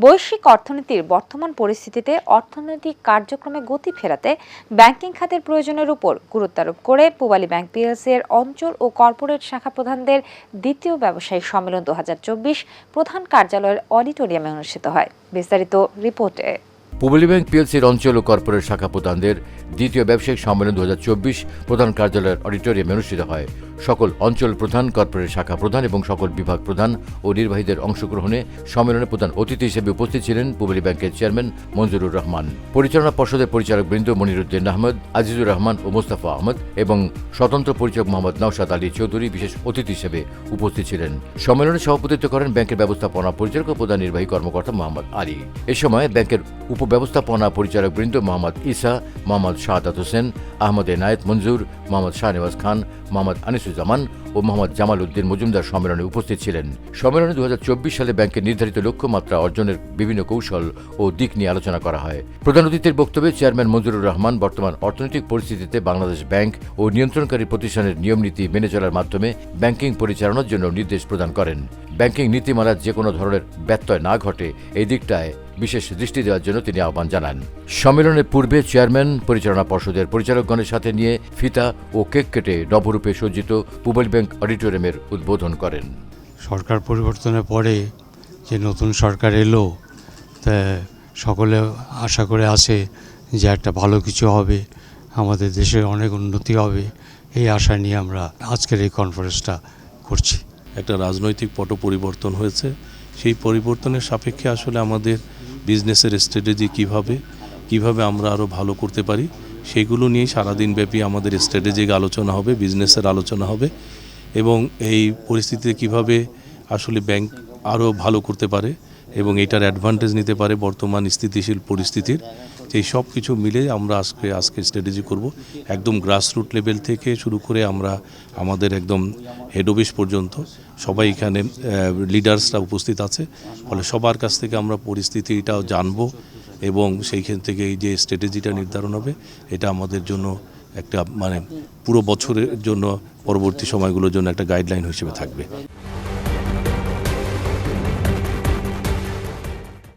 বৈশ্বিক অর্থনীতির বর্তমান পরিস্থিতিতে অর্থনৈতিক কার্যক্রমে গতি ফেরাতে ব্যাংকিং খাতের প্রয়োজনের উপর গুরুত্বারোপ করে পূবালী ব্যাংক পিএলসি এর অঞ্চল ও কর্পোরেট শাখা প্রধানদের দ্বিতীয় ব্যবসায়িক সম্মেলন দু হাজার চব্বিশ প্রধান কার্যালয়ের অডিটোরিয়ামে অনুষ্ঠিত হয়। বিস্তারিত রিপোর্টে পূবালী ব্যাংক পিএলসির অঞ্চল ও কর্পোরেট শাখা প্রধানদের দ্বিতীয় ব্যবসায়িক সম্মেলন দু প্রধান কার্যালয়ের অডিটোরিয়ামে অনুষ্ঠিত হয়। সকল অঞ্চল প্রধান, কর্পোরেট শাখা প্রধান এবং সকল বিভাগ প্রধান ও নির্বাহীদের অংশগ্রহণে সম্মেলনে প্রধান অতিথি হিসেবে উপস্থিত ছিলেন পূবালী ব্যাংকের চেয়ারম্যান মঞ্জুরুর রহমান। পরিচালনা পর্ষদের পরিচালক বৃন্দ মনিরুদ্দিন আহমদ, আজিজুর রহমান ও মোস্তাফা আহমদ এবং স্বতন্ত্র পরিচালক মোহাম্মদ নওশাদ আলী চৌধুরী বিশেষ অতিথি হিসেবে উপস্থিত ছিলেন। সম্মেলনে সভাপতিত্ব করেন ব্যাংকের ব্যবস্থাপনা পরিচালক ও প্রধান নির্বাহী কর্মকর্তা মোহাম্মদ আলী। এ সময় ব্যাংকের উপব্যবস্থাপনা পরিচালক বৃন্দ মোহাম্মদ ইসা মোহাম্মদ শাহাদাত হোসেন, আহমদ এনায়েত মঞ্জুর, মোহাম্মদ শাহনেওয়াজ খান, মোহাম্মদ আনিসুজ্জামান ও মোহাম্মদ জামাল উদ্দিন মজুমদার সম্মেলনে উপস্থিত ছিলেন। সম্মেলনে দু হাজার চব্বিশ সালে ব্যাংকের নির্ধারিত লক্ষ্যমাত্রা অর্জনের বিভিন্ন কৌশল ও দিক নিয়ে আলোচনা করা হয়। প্রধান অতিথির বক্তব্যে চেয়ারম্যান মঞ্জুরুর রহমান বর্তমান অর্থনৈতিক পরিস্থিতিতে বাংলাদেশ ব্যাংক ও নিয়ন্ত্রণকারী প্রতিষ্ঠানের নিয়মনীতি মেনে চলার মাধ্যমে ব্যাংকিং পরিচালনার জন্য নির্দেশ প্রদান করেন। ব্যাংকিং নীতিমালার যে কোনো ধরনের ব্যত্যয় না ঘটে, এই দিকটায় বিশেষ দৃষ্টি দেওয়ার জন্য তিনি আহ্বান জানান। সম্মেলনের পূর্বে চেয়ারম্যান পরিচালনা পর্ষদের পরিচালকগণের সাথে নিয়ে ফিতা ও কেক কেটে নবরূপে সজ্জিত পুবল ব্যাংক অডিটোরিয়ামের উদ্বোধন করেন। সরকার পরিবর্তনের পরে যে নতুন সরকার এলো তা সকলে আশা করে আছে যে একটা ভালো কিছু হবে আমাদের দেশের অনেক উন্নতি হবে এই আশা নিয়ে আমরা আজকের এই কনফারেন্সটা করছি। একটা রাজনৈতিক পট পরিবর্তন হয়েছে। সেই পরিবর্তনের সাপেক্ষে আসলে আমাদের বিজনেসের স্ট্র্যাটেজি কীভাবে কীভাবে আমরা আরও ভালো করতে পারি, সেগুলো নিয়ে সারাদিন ব্যাপী আমাদের স্ট্র্যাটেজিক আলোচনা হবে বিজনেসের আলোচনা হবে এবং এই পরিস্থিতিতে কীভাবে আসলে ব্যাংক আরও ভালো করতে পারে এবং এটার অ্যাডভান্টেজ নিতে পারে বর্তমান স্থিতিশীল পরিস্থিতির। এই সব কিছু মিলে আমরা আজকে আজকে স্ট্র্যাটেজি করব। একদম গ্রাসরুট লেভেল থেকে শুরু করে আমরা আমাদের একদম হেড অফিস পর্যন্ত সবাই এখানে লিডার্সরা উপস্থিত আছে। ফলে সবার কাছ থেকে আমরা পরিস্থিতিটাও জানব এবং সেইখান থেকে এই যে স্ট্র্যাটেজিটা নির্ধারণ হবে, এটা আমাদের জন্য একটা মানে পুরো বছরের জন্য পরবর্তী সময়গুলোর জন্য একটা গাইডলাইন হিসেবে থাকবে।